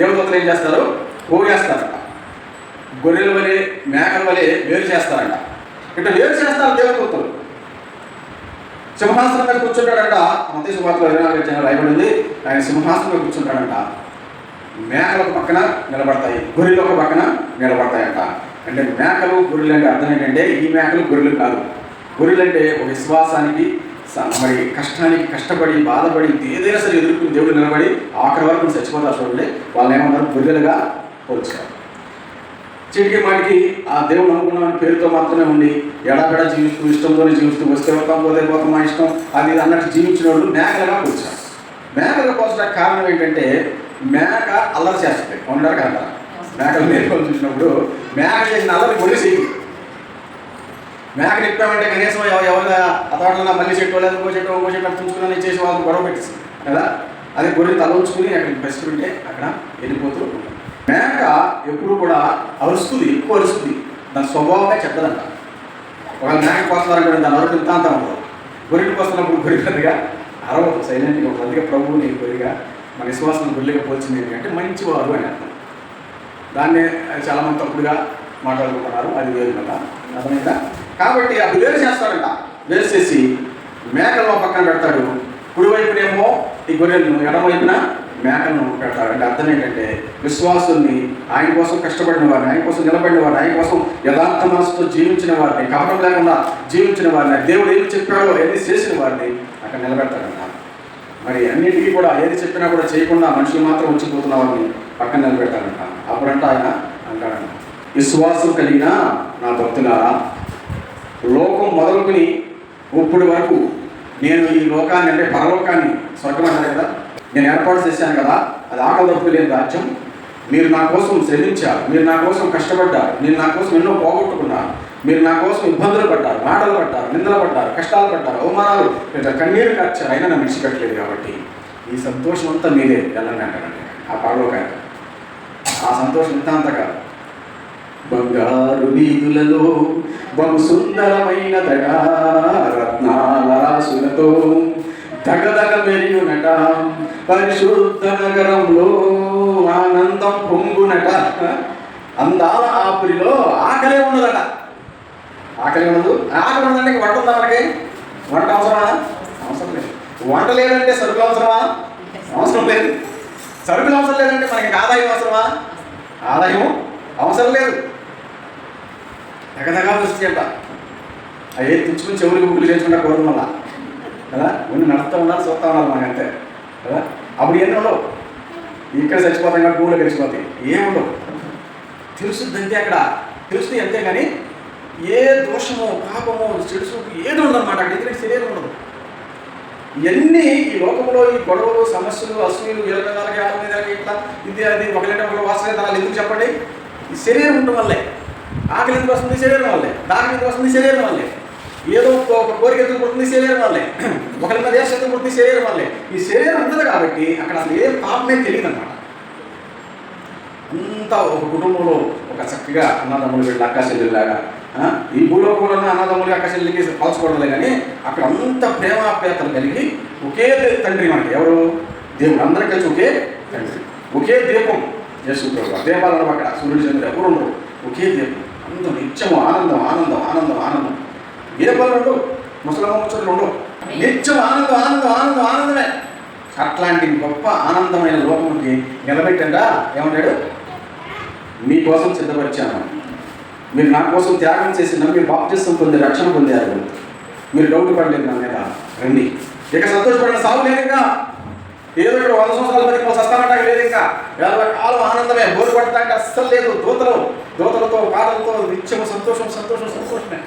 దేవదూతలు ఏం చేస్తారు? పోగేస్తారంట గొర్రెల వలె మేకల వలె వేరు చేస్తారంట. ఇట్లా వేరు చేస్తారు దేవదూతలు సింహాసనం మీద కూర్చుంటాడంట. మధ్య సువార్తలో ఇరవై నాలుగు వచ్చిన ఆయన సింహాసనం మీద కూర్చుంటాడంట. మేకలు ఒక పక్కన నిలబడతాయి. గొర్రెలు ఒక పక్కన నిలబడతాయంట. అంటే మేకలు గొర్రెలు అంటే అర్థం ఏంటంటే ఈ మేకలు గొర్రెలు కాదు. గొర్రెలు అంటే ఒక విశ్వాసానికి మరి కష్టానికి కష్టపడి బాధపడి ఏదైనా సరే ఎదుర్కొని దేవుడు నిలబడి ఆఖరి వరకు చచ్చిపోతారు చూడండి. వాళ్ళు ఏమన్నారు గొర్రెలుగా పోల్చారు చిటికి మాటికి ఆ దేవుడు అనుకున్న పేరుతో మాత్రమే ఉండి ఎడాపెడా జీవిస్తూ ఇష్టంతోనే జీవిస్తూ వస్తే వస్తాం పోతే పోతాం మా ఇష్టం అది అన్నట్టు జీవించిన వాళ్ళు మేకలుగా పోల్చారు మేకలుగా పోల్చడానికి కారణం ఏంటంటే మేక అల్లరి చేస్తుంది. ఉండరు కదా? మేకలు మేకలు చూసినప్పుడు మేక చేసిన అల్లరి పొలిసి మేక నిప్పామంటే కనీసం ఎవరి ఎవరి తోటలో మళ్ళీ చెట్టు లేదు ఇంకో చెట్టు ఇంకో చెట్టు చూసుకుని ఇచ్చేసి వాళ్ళు గొడవ పెట్టేసింది కదా? అది గొర్రె తల ఉంచుకుని అక్కడికి ఉంటే అక్కడ వెళ్ళిపోతూ ఉంటుంది మేక ఎప్పుడు కూడా అరుస్తుంది ఎక్కువ అరుస్తుంది. దాని స్వభావమే చెప్తదంట ఒక మేక కోస్తున్నారంటే దాని అరుపు ఇంతాంతం అంతా ఉండదు. గొర్రెకి వస్తున్నప్పుడు గొర్రెగా అరవదు. సైలెంట్గా ఒక అందుకే ప్రభువుని గొర్రెగా మన విశ్వాసం గొర్రెగా పోల్చింది ఏంటంటే మంచివారు అని అర్థం. దాన్నే చాలామంది తప్పుడుగా మాట్లాడుకుంటున్నారు. అది వేరు కదా అర్థమైందా? కాబట్టి అది వేరు చేస్తాడంట? వేరు చేసి మేకలను పక్కన పెడతాడు. కుడివైపునేమో ఈ గొర్రెలను ఎడమవైపున మేకలను పెడతాడు అంటే అర్థం ఏంటంటే విశ్వాసుల్ని ఆయన కోసం కష్టపడిన వారిని ఆయన కోసం నిలబడిన వారిని ఆయన కోసం యథార్థ మనసుతో జీవించిన వారిని కావడం లేకుండా జీవించిన వారిని దేవుడు ఏమి చెప్పాడో ఏది చేసిన వారిని అక్కడ నిలబెడతాడంట. మరి అన్నిటికీ కూడా ఏది చెప్పినా కూడా చేయకుండా మనుషులు మాత్రం వచ్చిపోతున్న వారిని పక్కన నిలబెడతాడంట. అప్పుడంట ఆయన అంటాడంట విశ్వాసం కలిగిన నా భక్తులారా లోకం మొదలుకుని ఇప్పుడు వరకు నేను ఈ లోకాన్ని అంటే పరలోకాన్ని స్వర్గం అంటారు కదా? నేను ఏర్పాటు చేశాను కదా? అది ఆకలి లేని రాజ్యం. మీరు నా కోసం శ్రమించారు. మీరు నా కోసం కష్టపడ్డారు. మీరు నా కోసం ఎన్నో పోగొట్టుకున్నారు. మీరు నా కోసం ఇబ్బందులు పడ్డారు మాటలు పడ్డారు నిందలు పడ్డారు కష్టాలు పడ్డారు అవమానాలు లేదా కన్నీరు కార్చారు. అయినా నన్ను విడిచిపెట్టలేదు కాబట్టి ఈ సంతోషం అంతా మీదే వెళ్ళండి అంటారండి ఆ పరలోకానికి. ఆ సంతోషం ఇంత అంత కాదు బంగారు వీధులలో బహు సుందరమైన దట రత్నాల రాసులతో దగదగ మెరుగునట పరిశుద్ధ నగరంలో ఆనందం పొంగునట. అందాల ఆపురిలో ఆకలే ఉండదట. ఆకలి ఉండదు. ఆకలి ఇంక వంట ఉందా మనకి? వంట అవసరమా? అవసరం లేదు. వంట లేదంటే సరుకులు అవసరమా? అవసరం లేదు. సరుకులు అవసరం లేదంటే మనకి ఆదాయం అవసరమా? ఆదాయం అవసరం లేదు. ఎగదగా దృష్టి అంట. అవి తెచ్చుకుని చెవులు గుప్పులు చేసుకుంటా కోరు మళ్ళా కదా? ఉండి నడుస్తూ ఉండాలి చూస్తూ ఉండాలి మనకి అంతే కదా? అప్పుడు ఏం ఉండవు. ఇక్కడ చచ్చిపోతాం కాబట్టి భూమిలో కలిసిపోతాయి. ఏముండవు తెలుస్తుంది అంతే అక్కడ. తెలుస్తుంది అంతే కానీ ఏ దోషమో పాపమో చెడుసు ఏది ఉండదన్నమాట. అక్కడ ఎదురు శరీరం ఉండదు. ఇవన్నీ ఈ లోకంలో ఈ గొడవలు సమస్యలు అసూయలు వీళ్ళకి ఆడ మీద ఇట్లా. ఇది అది ఒకలంటే ఒకరు వాసన ఎందుకు చెప్పండి? ఈ శరీరం ఉండటం వల్లే. ఆకలి ఎందుకు వస్తుంది? శరీరం వల్లే. దాహం ఎందుకు వస్తుంది? శరీరం వల్లే. ఏదో ఒక కోరిక ఎందుకు పుడుతుంది? శరీరం వల్లే. ఒకరి మీద దేశం ఎందుకు పుడుతుంది? శరీరం వల్లే. ఈ శరీరం ఉంటుంది కాబట్టి అక్కడ అసలు ఏ పాపమే తెలియదు అనమాట అంతా ఒక కుటుంబంలో ఒక చక్కగా అన్నదమ్ములు వీళ్ళ అక్క చెల్లెల్లాగా ఈ భూలోకంలో ఉన్న అన్నదమ్ములు అక్క చెల్లెలకి పలుచుకోవడలే కానీ అక్కడ అంత ప్రేమాప్యాతలు కలిగి ఒకే తండ్రి మనకి ఎవరు? దేవుడు. అందరం కలిసి ఒకే తండ్రి. ఒకే దీపం. యేసు ప్రభు. దీపాలు అనమాట సూర్యుడు చంద్రుడు ఎవరు ఉండరు. ఒకే దీపం అంత నిత్యము ఆనందం ఆనందం ఆనందం ఆనందం. దీపాలు ఉండవు. ముసలమ్మ ముచ్చట్లు ఉండవు. నిత్యం ఆనందం ఆనందం ఆనందం ఆనందమే. అట్లాంటి గొప్ప ఆనందమైన లోకంకి నిలబెట్టండా? ఏమంటాడు? మీకోసం సిద్ధపరిచాను. మీరు నా కోసం త్యాగం చేసిన మీరు బాప్తిస్తం పొంది రక్షణ పొందారు. మీరు డౌట్ పడలేదు నా మీద. రండి. ఇక సంతోషపడిన సాగు లేదు ఏదో ఇక్కడ వంద సంవత్సరాల బతికి సస్తానంటాక లేదు ఇంకా. వేల కాలం ఆనందమే. బోరు పడతానికి అస్సలు లేదు. దూతలు దూతలతో పాటలతో నిత్యము సంతోషం సంతోషం సంతోషమే.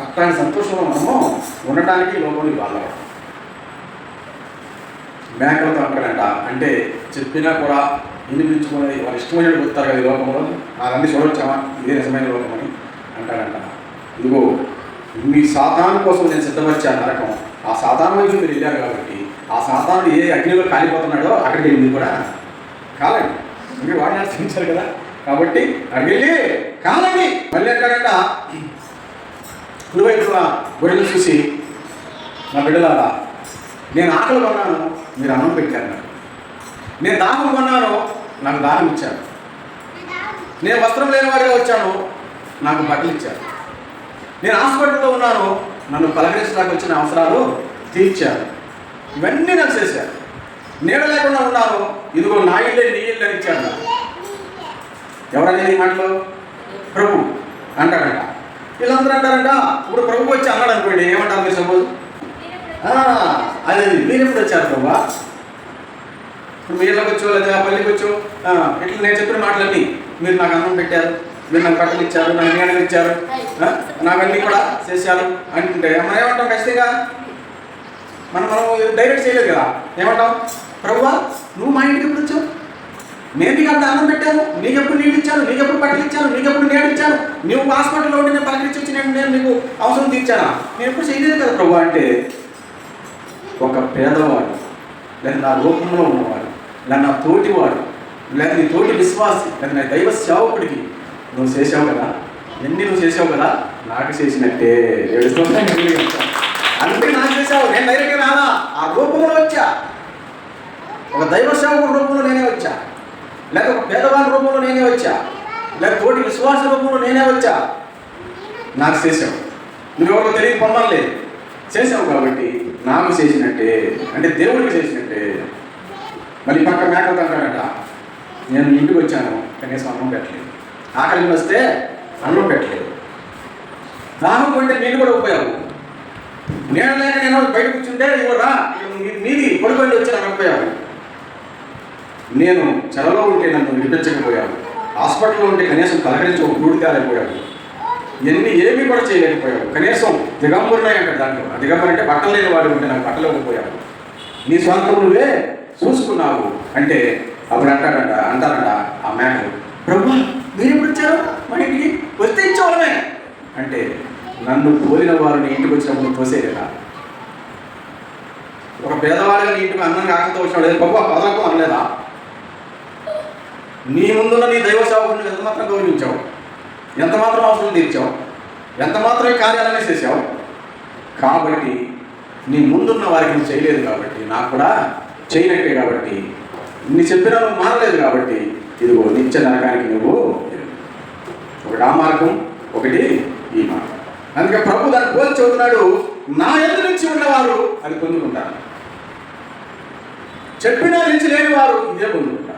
అట్లాంటి సంతోషంలో మనము ఉండటానికి లోపలికి వాళ్ళం. మేకలతో అంటాడంట అంటే చెప్పినా కూడా వినిపించుకుని వాళ్ళు ఇష్టమైన చెప్తారు కదా ఈ లోకంలో. అదన్నీ చూడొచ్చామా? ఇదే నిజమైన లోకమని అంటాడంట. ఇదిగో మీ సాధారణ కోసం నేను సిద్ధపరిచాను నరకం. ఆ సాధారణ వైపు మీరు వెళ్ళారు కాబట్టి ఆ సాతాను ఏ అగ్నిలో కాలిపోతున్నాడో అక్కడికి వెళ్ళింది కూడా కాలండి మీరు వాడిని ఆశ్రయించారు కదా. కాబట్టి అక్కడికి వెళ్ళి కాలండి మళ్ళీ ఎక్కడంట? కుడివైపున గొడవలు చూసి నా బిడ్డలారా నేను ఆకలి కొన్నాను మీరు అన్నం పెట్టారు నాకు. నేను దాహం కొన్నాను నాకు దాహం ఇచ్చారు. నేను వస్త్రం లేనివాడిగా వచ్చాను నాకు బట్టలు ఇచ్చారు. నేను హాస్పిటల్లో ఉన్నాను నన్ను పలకరించడానికి వచ్చిన అవసరాలు తీర్చారు. ఇవన్నీ నాకు చేశారు నీడ లేకుండా ఉన్నారు. ఇదిగో నా ఇల్లే నీ ఇల్లు అని ఇచ్చాడు ఎవరనేది ఈ మాటలో? ప్రభు అంటాడంట వీళ్ళందరూ అంటారంట ఇప్పుడు ప్రభు వచ్చి అన్నాడు అనుకోండి ఏమంటారు మీరు సపోజ్? అదే మీరు ఎప్పుడు వచ్చారు ప్రభా? ఇప్పుడు మీ ఇళ్ళకి వచ్చో లేదా పల్లికి వచ్చో? ఇట్లా నేను చెప్పిన మాటలన్నీ మీరు నాకు అన్నం పెట్టారు మీరు నాకు బట్టలు ఇచ్చారు నాకు నీడలు ఇచ్చారు ఆ, నాకు అన్నీ కూడా చేశారు అంటుంటే మనం ఏమంటాం ఖచ్చితంగా? మనం మనం డైరెక్ట్ చేయలేదు కదా. ఏమంటాం ప్రభువా నువ్వు మా ఇంటికి ఎప్పుడు వచ్చావు? నేను నీకు అంత అన్నం పెట్టాను. నీకు ఎప్పుడు నీళ్ళు ఇచ్చాను? నీకు ఎప్పుడు బట్టలు ఇచ్చాను? నీకు ఎప్పుడు నీడ ఇచ్చాను? నువ్వు హాస్పిటల్లో ఉండి నేను పలకరించి వచ్చి నేను నేను నీకు అవసరం తీర్చానా? నేను ఎప్పుడు చేయలేదు కదా ప్రభు అంటే ఒక పేదవాడు లేదా నా రూపంలో ఉన్నవాడు లేదా నా తోటివాడు లేదా నీ తోటి విశ్వాసి లేదా నా దైవ సేవకుడికి నువ్వు చేసావు కదా? ఎన్ని నువ్వు చేసావు కదా? నాకు చేసినట్టే. ఏడుస్తుంటే అందుకే నాకు నేను డైరెక్ట్గా రాలా ఆ రూపంలో వచ్చా. ఒక దైవ సేవకుడు రూపంలో నేనే వచ్చా. లేక ఒక పేదవాడి రూపంలో నేనే వచ్చా. లేక తోటి విశ్వాస రూపంలో నేనే వచ్చా. నాకు చేసావు నువ్వెవరో తెలియదు పొందలేదు చేసావు కాబట్టి నాకు చేసినట్టే అంటే దేవుడికి చేసినట్టే. మళ్ళీ పక్క మేకలు అంటాడట నేను ఇంటికి వచ్చాను కనీసం అన్నం పెట్టలేదు. ఆకలికి వస్తే అన్నం పెట్టలేదు. దాహం కొంటే నీళ్ళు కూడా ఉపయోగం నేను లేక నేను బయట కూర్చుంటే ఇవ్వరా? నీది పడుకొని వచ్చి నాకు నేను చెరలో ఉంటే నన్ను వినిపించకపోయాను హాస్పిటల్లో ఉంటే కనీసం కలకరించి ఒక గూడు కాలేకపోయాడు ఎన్ని ఏమీ కూడా చేయలేకపోయావు కనీసం దిగంబరున్నాయి అంటాడు దాంట్లో. ఆ దిగంబరు అంటే బట్టలు లేని వాడు ఉంటే నాకు బట్టలు ఇవ్వకపోయావు నీ స్వంతం నువ్వే చూసుకున్నావు అంటే అప్పుడు అంటాడంట అంటారంట ఆ మేకలు ప్రభు మీరు ఎప్పుడు వచ్చారు? మా ఇంటికి వస్తే ఇచ్చేవాళ్ళమే. అంటే నన్ను పోలిన వారిని ఇంటికి వచ్చినప్పుడు తోసేయలేదా ఒక పేదవాడిగా నీ ఇంటికి అన్నం కాకపోతే వచ్చినాడు లేదు బాబు పదలకు అనలేదా? నీ ముందున్న నీ దైవ సేవకుని ఎంత మాత్రం గౌరవించావు? ఎంత మాత్రం అవసరం తీర్చావు? ఎంత మాత్రమే ఈ కార్యాలనే చేసావు కాబట్టి నీ ముందున్న వారికి నువ్వు చేయలేదు కాబట్టి నాకు కూడా చేయనట్టే కాబట్టి నీ చెప్పిన నువ్వు మారలేదు కాబట్టి ఇదిగో నిత్య నరకానికి నువ్వు ఒకటి ఆ మార్గం ఒకటి ఈ మార్గం. అందుకే ప్రభు దాన్ని పోల్చి చెబుతున్నాడు నా ఎదురు నుంచి ఉన్నవారు అది పొందుకుంటారు చెప్పినా నుంచి లేని వారు ఇదే పొందుకుంటారు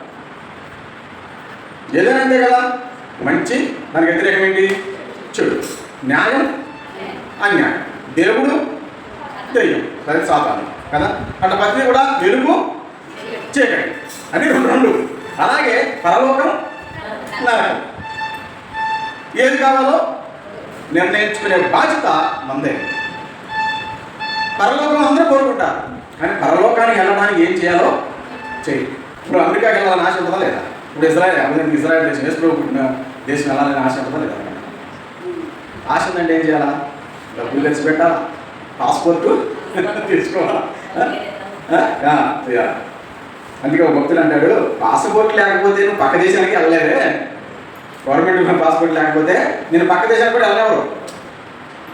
ఏదైనా అంతే కదా? మంచి దానికి వ్యతిరేకం ఏంటి? చెడు. న్యాయం అన్యాయం. దేవుడు దెయ్యం. సరే సాధారణం కదా? అట్లా పత్ని కూడా వెలుగు చీకటి. అని రెండు రెండు. అలాగే పరలోకం నరకం. ఏది కావాలో నిర్ణయించుకునే బాధ్యత మందే. పరలోకం అందరూ కోరుకుంటారు కానీ పరలోకానికి వెళ్ళడానికి ఏం చేయాలో చేయి ఇప్పుడు అమెరికాకి వెళ్ళాలని ఆశ ఉంటుందా లేదా? ఇప్పుడు ఇజ్రాయల్ అమెరికా ఇజ్రాయల్ దేశం వేసులో దేశం వెళ్ళాలని ఆశ ఉంటుందా లేదా? ఆశ ఉందంటే ఏం చేయాలా? డబ్బులు తెచ్చి పెట్టాలా పాస్పోర్టు తీసుకోవాలా? అందుకే ఒక భక్తులు అంటాడు పాస్పోర్ట్ లేకపోతే నువ్వు పక్క దేశానికి వెళ్ళలేదే. గవర్నమెంట్ పాస్పోర్ట్ లేకపోతే నేను పక్క దేశానికి కూడా వెళ్ళలేవు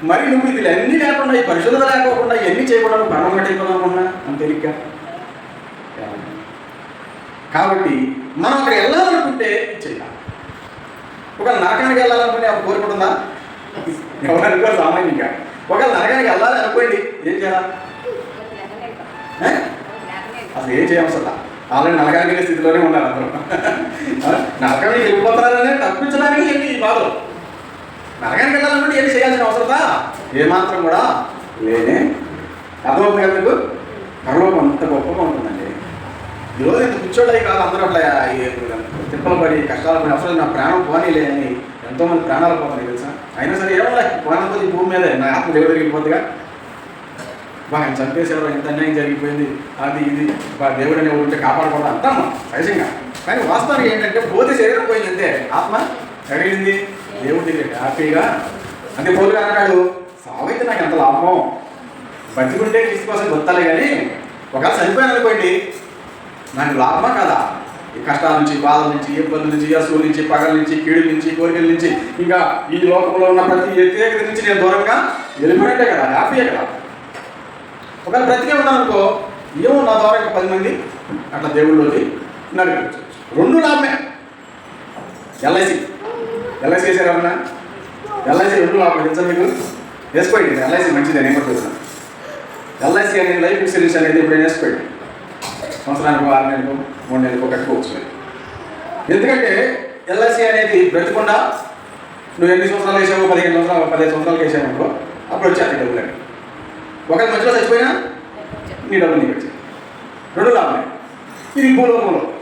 మరి నువ్వు ఇది అన్నీ లేకుండా ఈ పరిశుద్ధత లేకోకుండా ఇవన్నీ చేయకుండా నువ్వు ప్రాణం కట్టేయకుండా అనుకున్నా అంత తేలిగ్గా కాబట్టి మనం అక్కడ వెళ్ళాలనుకుంటే చేయాలి. ఒకవేళ నరకానికి వెళ్ళాలనుకుంటే అప్పుడు కోరుకుంటుందా ఎవరు అనుకోరు సామాన్యంగా ఒకవేళ నరకానికి వెళ్ళాలి అనుకోండి ఏం చేయాలా? అసలు ఏం చేయవసరం ఆల్రెడీ నరకానికి స్థితిలోనే ఉన్నారు అందరూ. నరకానికి వెళ్ళిపోతారనే తప్పించడానికి ఏంటి ఈ బాధలు నరకానికి వెళ్ళాలంటే ఏం చేయాల్సిన అవసరతా? ఏమాత్రం కూడా లేనే అర్థమవుతుంది కదా మీకు? పరలోకం అంత గొప్పగా ఉంటుందండి. ఈరోజు ఇంత కూర్చోడే కాదు అందరూ అట్లా తిప్పలు పడి కష్టాలు పడి అసలు నా ప్రాణం పోనీలే అని ఎంతోమంది ప్రాణాలు పోతాయి తెలుసా? అయినా సరే ఏమో ప్రాణం ఈ భూమి మీద. నా ఆత్మ దేవుడు తిరిగిపోతుందిగా ఆయన చంపేశారు ఎంత అన్యాయం జరిగిపోయింది అది ఇది. దేవుడు అనే ఉంటే కాపాడకూడదు అంటాం సహజంగా కానీ వాస్తవానికి ఏంటంటే పోతే శరీరం పోయింది అంతే. ఆత్మ ఎక్కడిగింది దేవుడి హ్యాపీగా. అంతే పోలుగా అన్నాడు సావైతే నాకు ఎంత లాభం బతికుంటే క్రీస్తు కోసం గుర్తాలే కానీ ఒకవేళ చనిపోయాను అనుకోండి నాకు లాభమా కదా? ఈ కష్టాల నుంచి బాధల నుంచి ఇబ్బందుల నుంచి అసూల నుంచి పగల నుంచి కీడు నుంచి కోరికల నుంచి. ఇంకా ఈ లోకంలో ఉన్న ప్రతి వ్యతిరేకత నుంచి నేను దూరంగా వెళ్ళిపోయినట్టే కదా హ్యాపీయే కదా. ఒకవేళ బ్రతికే ఉన్నాను అనుకో ఏమో నా ద్వారా ఇంకా పది మంది అట్లా దేవుళ్ళలోకి నడిపించు రెండు లాభమే. ఎల్ఐసి ఎల్ఐసి వేసారన్నా ఎల్ఐసి రెండు లాభం తెలుసా మీకు? వేసుకోండి. ఎల్ఐసి మంచిది నేను ఏమంటున్నాను ఎల్ఐసి అనేది లైఫ్ ఇన్సూరెన్స్ అనేది ఎప్పుడైనా వేసుకోండి. సంవత్సరానికి ఆరు నెలలకు మూడు నెలలకు కట్టుకోవచ్చు ఎందుకంటే ఎల్ఐసి అనేది బ్రతికుండా నువ్వు ఎన్ని సంవత్సరాలు వేసావో పదిహేను సంవత్సరాలు పదిహేను సంవత్సరాలు వేసావు అప్పుడు వచ్చి వచ్చాయి డబ్బులు ఒకరి మధ్యలో చచ్చిపోయినా? నీ డబ్బులు నీకు వచ్చాయి. రెండు లాభమే. ఇది భూలోకంలో.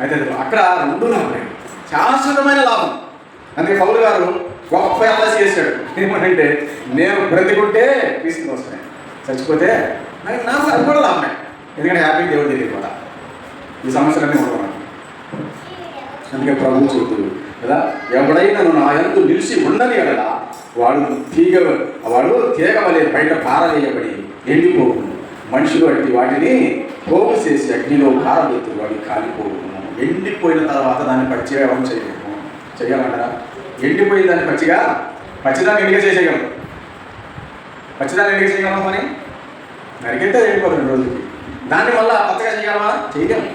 అయితే అక్కడ రెండు లాభమే. శాశ్వతమైన లాభం. అందుకే పౌరు గారు గొప్ప ఎల్ఐసి చేశాడు. ఏమంటే నేను బ్రతికుంటే తీసుకుని వస్తాను చచ్చిపోతే నాకు నా అది కూడా లాభమే. ఎందుకంటే హ్యాపీ దేవుడు కూడా ఈ సమస్యలన్నీ ఉండవు అందుకే ప్రభు చూపుతుంది కదా ఎవడైనా నా ఎందు నిలిచి ఉండని కదా వాడు తీగ వాడు తీగ బయట పారవేయబడి ఎండిపోకుండా మనుషులు అట్టి వాటిని పోగు చేసి అగ్నిలో పారవేత్తు వాడి కాలిపోకుండా ఎండిపోయిన తర్వాత దాన్ని పచ్చిగా ఎవరు చేయలేము? చేయాలంటారా ఎండిపోయిన దాన్ని పచ్చిగా పచ్చిదాన్ని ఎండిగా చేసేయగలరు పచ్చిదాన్ని ఎండిగా చేయగలమా మరి? నరికైతే ఎండిపోతుంది రోజుకి. దాన్ని వల్ల పచ్చగా చేయగలమా? చేయలేము.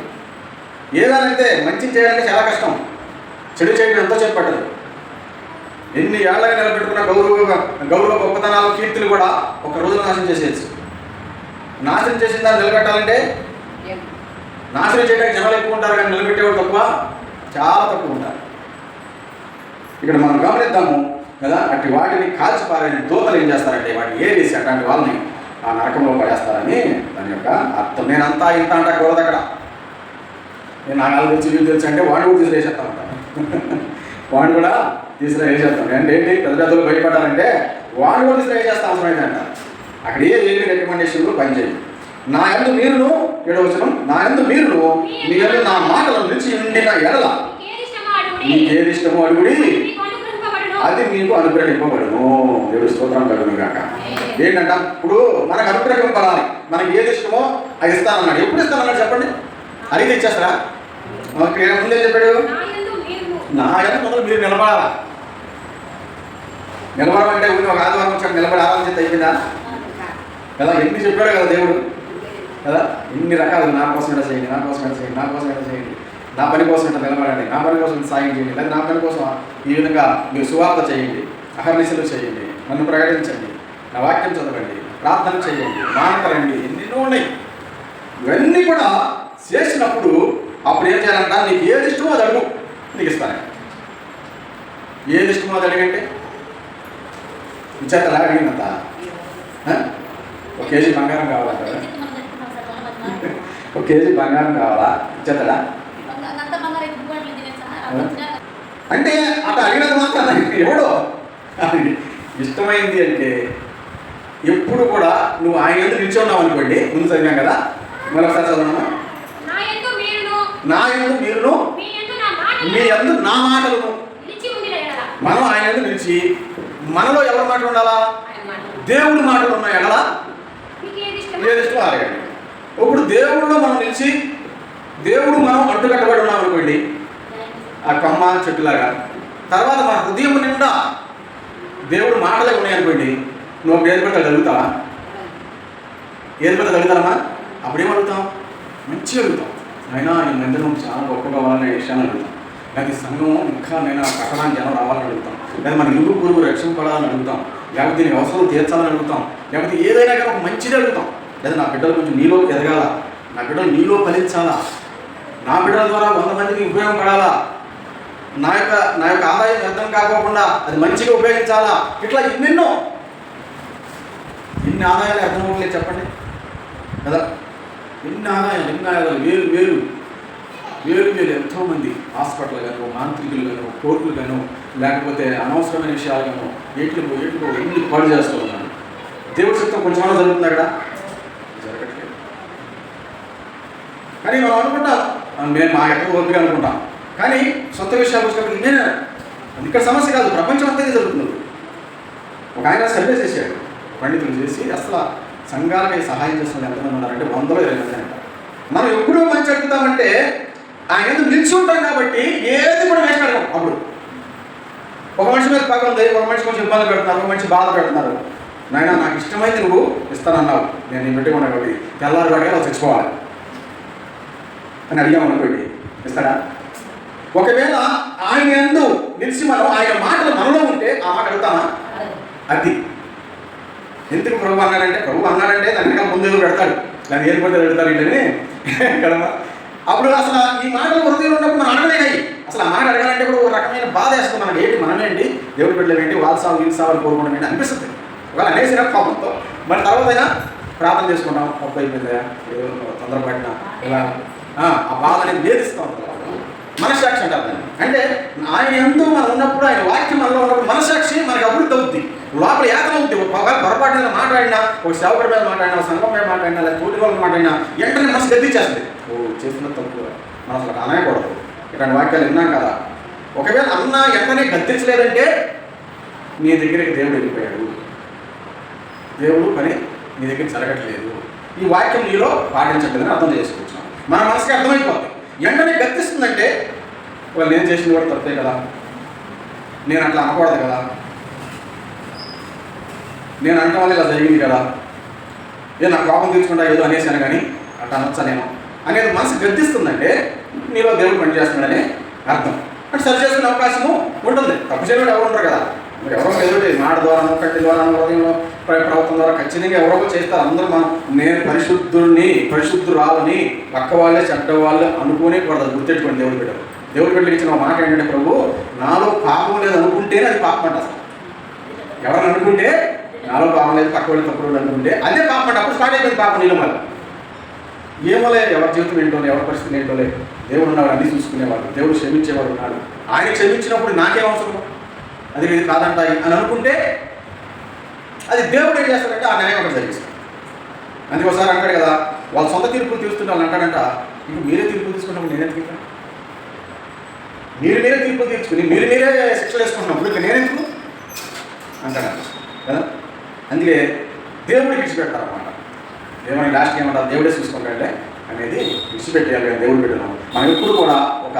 ఏదానంటే మంచి చేయాలంటే చాలా కష్టం. చెడు చేయడం ఎంతో చేపట్టదు. ఎన్ని ఏళ్ళగా నిలబెట్టుకున్న గౌరవ గౌరవ గొప్పతనాలు కీర్తులు కూడా ఒక రోజులో నాశనం చేసేయచ్చు. నాశనం చేసిన దాన్ని నిలబెట్టాలంటే నాశనం చేయడానికి జనాలు ఎక్కువ ఉంటారు కానీ నిలబెట్టేవాడు తక్కువ? చాలా తక్కువ ఉంటారు. ఇక్కడ మనం గమనిద్దాము కదా అట్టి వాటిని కాల్చి పారని దూతలు ఏం చేస్తారంటే వాటిని ఏరేసి అట్లాంటి వాళ్ళని ఆ నరకంలో పడేస్తారని దాని యొక్క అర్థం. నేను అంతా ఇంత అంటే కూడదు అక్కడ. నేను నా నాలుగు తెలుసు తెలుసు అంటే వాడిని కూడా తీసుకురేసేస్తా ఉంటాను. వాడిని కూడా తీసుకురేసేస్తాను అంటే ఏంటి? పెద్ద పెద్దలు భయపడ్డారంటే వాళ్ళు కూడా తీసుకురేసేస్తా అవసరం ఏంటంట అక్కడ ఏ ఏమి రికమెండేషన్లు పనిచేయదు నా ఎందు మీరును ఏడవచనం నా ఎందు మీరును మీ ఎందు నా మాటల నుంచి ఉండిన ఎడల మీకు ఏది ఇష్టమో అడుగుడి. అది మీకు అనుగ్రహింపబడును. దేవుడు స్తోత్రం కలుగును కాక ఏంటంట? ఇప్పుడు మనకు అనుగ్రహింపడాలి మనకి ఏది ఇష్టమో అది ఇస్తానన్నాడు. ఎప్పుడు ఇస్తానన్నాడు చెప్పండి? అడిగితే ఇచ్చేస్తారా? ఓకే ముందే చెప్పాడు? నా ఎంత మొదలు మీరు నిలబడాలా? నిలబడమంటే ఒక ఆదివారం వచ్చాక నిలబడి ఆరాధన అయిపోయిందా? కదా ఎన్ని చెప్పాడు కదా దేవుడు. కదా ఎన్ని రకాలు నా కోసం ఎలా చేయండి నా కోసం ఎలా చేయండి నా కోసం ఎలా చేయండి. నా పని కోసం ఇట్లా నిలబడండి నా పని కోసం సాయం చేయండి లేదా నా పని కోసం ఈ విధంగా మీరు సువార్త చేయండి అహర్నిశలు చేయండి నన్ను ప్రకటించండి నా వాక్యం చదవండి ప్రార్థన చేయండి మాట్లాడండి ఎన్నెన్నో ఉన్నాయి. ఇవన్నీ కూడా చేసినప్పుడు అప్పుడు ఏం చేయాలంట? నీకు ఏది ఇష్టమో అది అడుగు. నీకు ఇస్తాను. ఏది ఇష్టమో అది అడిగంటే? ఇచ్చేత అడిగినంత ఆ? ఒక కేజీ బంగారం కావాలంటారా ఒక కేజీ బంగారం కావాలా? ఇచ్చేతడా అంటే అట్లా అడిగినంత మాత్రం ఎవడో? ఇష్టమైంది అంటే ఎప్పుడు కూడా నువ్వు ఆయన ఎందుకు నిల్చున్నావు అనుకోండి ముందు చదివాం కదా? మరొకసారి చదవమ్మా నా ఎందు మీరును? మీ ఎందు నా మాటలను మనం ఆయన నిలిచి మనలో ఎవరి మాట ఉండాలా? దేవుడి మాటలు ఉన్నాయి ఎడలా ఏది ఇష్టం అడగండి. ఇప్పుడు దేవుడిలో మనం నిలిచి దేవుడు మనం అడ్డుకట్టబడి ఉన్నాం అనుకోండి. ఆ కొమ్మ చెట్టులాగా. తర్వాత మన హృదయం నిండా దేవుడు మాటలే ఉన్నాయనుకోండి నువ్వు అప్పుడు ఏది పడితే అది అడుగుతావా ఏది పడితే అడుగుతామా అప్పుడేం అడుగుతాం? మంచిగా అడుగుతాం. అయినా ఈ మందిరం చాలా గొప్పగా కావాలనే విషయాన్ని అడుగుతాం. లేదా సంఘం ఇంకా నేను కట్టడానికి జనం రావాలని అడుగుతాం. లేదా మన ఇరుగు పొరుగు రక్షింపడాలని అడుగుతాం. లేకపోతే దీని అవసరం తీర్చాలని అడుగుతాం. లేకపోతే ఏదైనా కానీ ఒక మంచిది అడుగుతాం. లేదా నా బిడ్డలు కొంచెం నీలో ఎదగాల? నా బిడ్డలు నీలో ఫలించాలా? నా బిడ్డల ద్వారా వంద మందికి ఉపయోగపడాలా నా యొక్క నా యొక్క ఆదాయం వ్యర్థం కాకోకుండా అది మంచిగా ఉపయోగించాలా? ఇట్లా ఎన్నెన్నో. ఎన్ని ఆదాయాలు అర్థం అవ్వట్లేదు చెప్పండి. కదా? ఎన్ని ఆదాయాలు ఎన్ని ఆదాయాలు? వేలు వేలు. వేరు వేరు ఎంతోమంది హాస్పిటల్ గాను మాంత్రికులు గాను కోర్టులు గాను లేకపోతే అనవసరమైన విషయాలు గాను ఏట్లు ఏట్లు ఎన్ని పాడు చేస్తూ ఉన్నాను దేవుడి చిత్తం కొంచెం జరుగుతుంది అక్కడ. జరగట్లేదు. కానీ మనం అనుకుంటాం మేము నేను మా ఎక్కడ ఓపిక అనుకుంటాం. కానీ సొంత విషయాలు వచ్చినప్పుడు నేను ఇక్కడ సమస్య కాదు ప్రపంచం అంతా జరుగుతుంది ఒక ఆయన సర్వే చేశాడు. పండితులు చేసి అసలు సంఘాలకి సహాయం చేస్తున్న ఎంతమంది ఉన్నారంటే వందలో ఇరవై మంది అంటారు మనం ఎప్పుడూ మంచి అడుగుతామంటే ఆయన ఎందుకు నిలిచి ఉంటాం కాబట్టి ఏది కూడా వేసి పెడతాం అప్పుడు. ఒక మనిషి మీద పగ ఉంది ఒక మనిషి కొంచెం ఇబ్బంది పెడుతున్నారు ఒక మనిషి బాధ పెడుతున్నారు. నాయన నాకు ఇష్టమైంది నువ్వు ఇస్తానన్నావు. నేను నేను పెట్టుకున్నా కాబట్టి తెల్లారి పడగా తెచ్చుకోవాలి. అని అడిగామనుకోండి ఇస్తాడా? ఒకవేళ ఆయన ఎందు నిలిచి మనం ఆయన మాటలు మనలో ఉంటే ఆ మాట అడుగుతామా? అది. ఎందుకు ప్రభు అన్నాడంటే ప్రభు అన్నాడంటే దాని ముందు పెడతాడు. దాన్ని ఏది పెడతారు పెడతాడు ఏంటని కదమ్మా? అప్పుడు అసలు ఈ మాటలు హృదయంలో ఉన్నప్పుడు మనం అడగలేనాయి అసలు ఆ మాట అడగాలంటే కూడా ఒక రకమైన బాధ వేస్తుంది మనకి ఏంటి మనమేంటి? దేవుడి బిడ్డలు ఏంటి వాళ్ళ సాగు వీళ్ళు సాగు కోరుకోవడం ఏంటి అనిపిస్తుంది. ఒకవేళ అనేసిన కోపంతో. మరి తర్వాత అయినా ప్రార్థన చేసుకుంటాం. అబ్బాయి మీద తొందరపడిన తొందరపడినా ఇలా. ఆ, బాధ అనేది వేధిస్తాం మనసాక్షి అంటారు దాన్ని. అంటే ఆయన ఎందు మనం ఉన్నప్పుడు ఆయన వాక్యం మనలో ఉన్నప్పుడు మనసాక్షి మనకి అభివృద్ధి అవుద్ది. లోపల యాతన అవుద్ది. ఒకవేళ పొరపాటు మీద మాట్లాడినా ఒక సేవకుడి మీద మాట్లాడినా ఒక సంఘం మీద మాట్లాడినా లేదా తోటి వాళ్ళకి మాట్లాడినా వెంటనే మనసు గద్దించేస్తుంది ఓ చేసిన తప్పు మనం అసలు అనకూడదు ఇలాంటి వాక్యాలు విన్నాం కదా. ఒకవేళ అన్న వెంటనే గద్దించలేదంటే నీ దగ్గరికి దేవుడు వెళ్ళిపోయాడు. దేవుడు పని నీ దగ్గర జరగట్లేదు. ఈ వాక్యం నీలో పాటించట్లేదని అర్థం చేసుకోవచ్చు. మన మనసుకి అర్థమైపోతుంది ఎండనే గర్తిస్తుందంటే వాళ్ళు నేను చేసింది కూడా తప్పే కదా. నేను అట్లా అనకూడదు కదా. నేను అంటే వాళ్ళు ఇలా జరిగింది కదా. ఏ నా కోపం తీర్చుకుంటా ఏదో అనేసాను కానీ అట్లా అనొచ్చా నేను అనేది మనసు గర్దిస్తుందంటే నీలో దేవుడు పనిచేస్తున్నాడని అర్థం. అంటే సరి చేసుకునే అవకాశము ఉంటుంది. తప్పు చేయడం ఎవరు ఉండరు కదా. మరి ఎవరో ఏదో మాట ద్వారా కట్టి ద్వారా హృదయంలో ప్ర- ప్రవర్తన ద్వారా ఖచ్చితంగా ఎవరో చేస్తారు. అందరూ మనం నేను పరిశుద్ధుడిని పరిశుద్ధురాలని పక్క వాళ్ళే చెడ్డ వాళ్ళు అనుకునే కూడదు గుర్తెట్టుకోండి దేవుడు బిడ్డ. దేవుడు బిడ్డకి ఇచ్చిన మాట ఏంటంటే ప్రభు నాలో పాపం లేదు అనుకుంటేనే అది పాపం అంట ఎవరు అనుకుంటే నాలో పాపం లేదు పక్క వాళ్ళు తప్పుడు అనుకుంటే అదే పాపం అంటే. అప్పుడు స్టార్ట్ అయిపోయింది పాపం నీళ్ళు మళ్ళీ ఏమోలే ఎవరి జీవితం ఏంటో ఎవరి పరిస్థితి ఏంటోలే దేవుడు ఉన్నాడు అన్ని చూసుకునేవాడు దేవుడు క్షమించేవాడు ఉన్నాడు. ఆయన క్షమించినప్పుడు నాకేం అవసరం? అది ఇది కాదంట అని అనుకుంటే అది దేవుడు ఏం చేస్తాడంటే ఆ న్యాయం ఒకటి జరిగిస్తాడు అందుకే ఒకసారి అంటాడు కదా వాళ్ళ సొంత తీర్పులు తీసుకుంటే వాళ్ళు అంటాడంట ఇప్పుడు మీరే తీర్పులు తీసుకున్నప్పుడు నేనే తీర్పు మీరు మీరే తీర్పులు తీర్చుకుని మీరు మీరే శిక్షలు వేసుకుంటున్నప్పుడు ఇక నేనెందుకు? అంటాడు కదా? అందుకే దేవుడికి విడిచిపెడతారు అనమాట ఏమని లాస్ట్ ఏమంటారు? దేవుడే చూసుకుంటాడే అనేది విడిచిపెట్టేయాలి కానీ దేవుడు పెట్టడం మనం ఎప్పుడు కూడా ఒక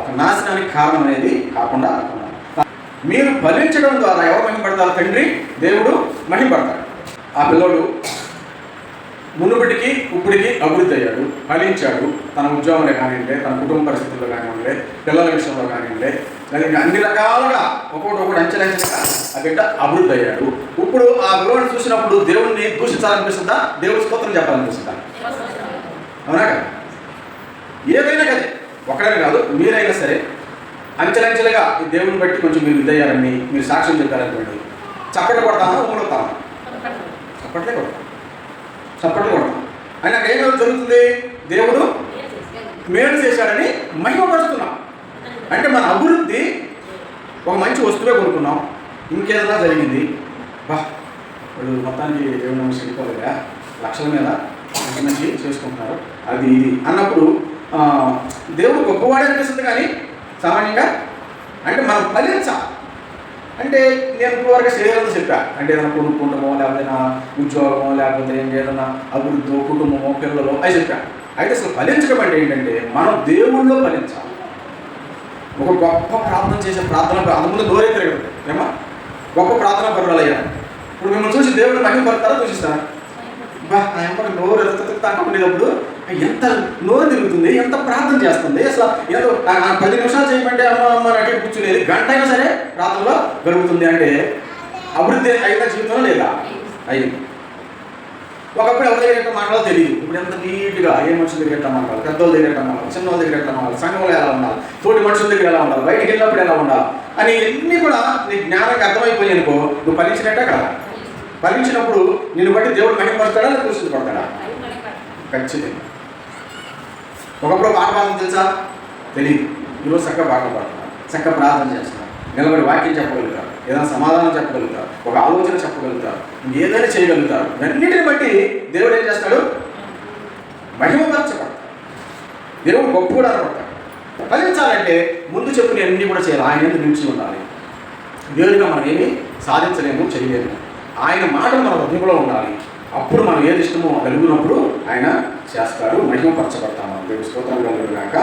ఒక నాశనానికి కారణం అనేది కాకుండా మీరు ఫలించడం ద్వారా ఎవరు మహిమపడతారు తండ్రి? దేవుడు మహిమపడతాడు ఆ పిల్లోడు మునుపటికి ఇప్పటికి అభివృద్ధి అయ్యాడు. ఫలించాడు. తన ఉద్యోగంలో కానివ్వండి తన కుటుంబ పరిస్థితుల్లో కానివ్వండి పిల్లల విషయంలో కానివ్వండి దానికి అన్ని రకాలుగా ఒక్కొక్కటి ఒకటి అంచెలంచెలుగా ఆ బిడ్డ అభివృద్ధి అయ్యాడు. ఇప్పుడు ఆ విలువను చూసినప్పుడు దేవుడిని దూషించాలనిపిస్తుందా? దేవుడి స్తోత్రం చెప్పాలనిపిస్తుందా? అవునా కదా? ఏదైనా కదా ఒకడనే కాదు మీరైనా సరే అంచెలంచెలుగా ఈ దేవుని బట్టి కొంచెం మీరు ఇదయ్యారని మీరు సాక్ష్యం చెప్పారనుకోండి చప్పట్లు కొడతామా? ఊరుతామా? చప్పట్లే కొడతాం. చప్పట్లు కొడతాం ఆయన ఏం జరుగుతుంది? దేవుడు మేలు చేశాడని మహిమపరుస్తున్నాం. అంటే మన అభివృద్ధి ఒక మంచి వస్తువే కొనుక్కున్నాం. ఇంకేదైనా జరిగింది? బా వాళ్ళు మొత్తానికి ఏమైనా నమ్మకం వెళ్ళిపోలేదా లక్షల మీద మంచి మంచి చేసుకుంటున్నారు. అది ఇది అన్నప్పుడు దేవుడు గొప్పవాడే అనిపిస్తుంది కానీ సామాన్యంగా అంటే మనం ఫలించాలి. అంటే నేను ఇప్పటివరకు శరీరంతో చెప్పా. అంటే ఏదైనా కొనుక్కుంటామో లేకపోతే నా ఉద్యోగమో లేకపోతే ఏం ఏదైనా అభివృద్ధి కుటుంబమో పిల్లలు అది చెప్పా. అయితే అసలు ఫలించడం అంటే ఏంటంటే మనం దేవుళ్ళో ఫలించాలి. ఒక గొప్ప ప్రార్థన చేసే ప్రార్థన అంతకుముందు నోరే తిరగదు ఏమా గొప్ప ప్రార్థన పరులు అయ్యారు ఇప్పుడు మిమ్మల్ని చూసి దేవుడు మహిమ పడతారా చూసిస్తారా? బా ఆ అమ్మకి నోరు ఎంత ఉండేటప్పుడు ఎంత నోరు తిరుగుతుంది ఎంత ప్రార్థన చేస్తుంది అసలు ఏదో పది నిమిషాలు చేయమంటే అమ్మ అమ్మ అటు కూర్చునేది గంట అయినా సరే ప్రార్థనలో జరుగుతుంది అంటే అభివృద్ధి అయిన జీవితంలో లేదా? అయింది. ఒకప్పుడు ఎవరి దగ్గర ఎట్లా మాట్లాడాలో తెలియదు ఇప్పుడు ఎంత నీట్గా ఏ మనుషుల దగ్గర ఎట్లా మాట్లాడాలి? పెద్దోళ్ళ దగ్గర ఎట్లా మాట్లాడాలి? చిన్న వాళ్ళ దగ్గర ఎట్లా మాట్లాడాలి? సంఘంలో ఎలా ఉండాలి? తోటి మనుషుల దగ్గర ఎలా ఉండాలి? బయటికి వెళ్ళినప్పుడు ఎలా ఉండాలి? అని ఇవన్నీ కూడా నీ జ్ఞానానికి అర్థమైపోయి అనుకో నువ్వు ఫలించినట్టే కదా. ఫలించినప్పుడు నిన్ను బట్టి దేవుడు మహిమపడతాడా లేదా పడతాడా ఖచ్చితంగా. ఒకప్పుడు పాట పాడడం తెలుసా? తెలియదు ఈరోజు చక్కగా పాటలు పాడుతున్నారు చక్కగా ప్రార్థన చేస్తున్నారు నిలబడి వాక్యం చెప్పగలుగుతారు ఏదైనా సమాధానం చెప్పగలుగుతారు ఒక ఆలోచన చెప్పగలుగుతారు ఏదైనా చేయగలుగుతారు అన్నిటిని బట్టి దేవుడు ఏం చేస్తాడు? మహిమపరచబడతాడు. దేవుడు గొప్ప కూడా అనబడతాడు. ఫలించాలంటే ముందు చెప్పిన అన్ని కూడా చేయాలి. ఆయన ఎందుకు నిలిచి ఉండాలి. దేవుడిగా మనం ఏమి సాధించలేము చేయలేము. ఆయన మాట మన హృదయంలో ఉండాలి. అప్పుడు మనం ఏది ఇష్టమో వెలుగునప్పుడు ఆయన చేస్తాడు మహిమపరచబడతాము దేవుడి స్తోత్రం కలుగుగాక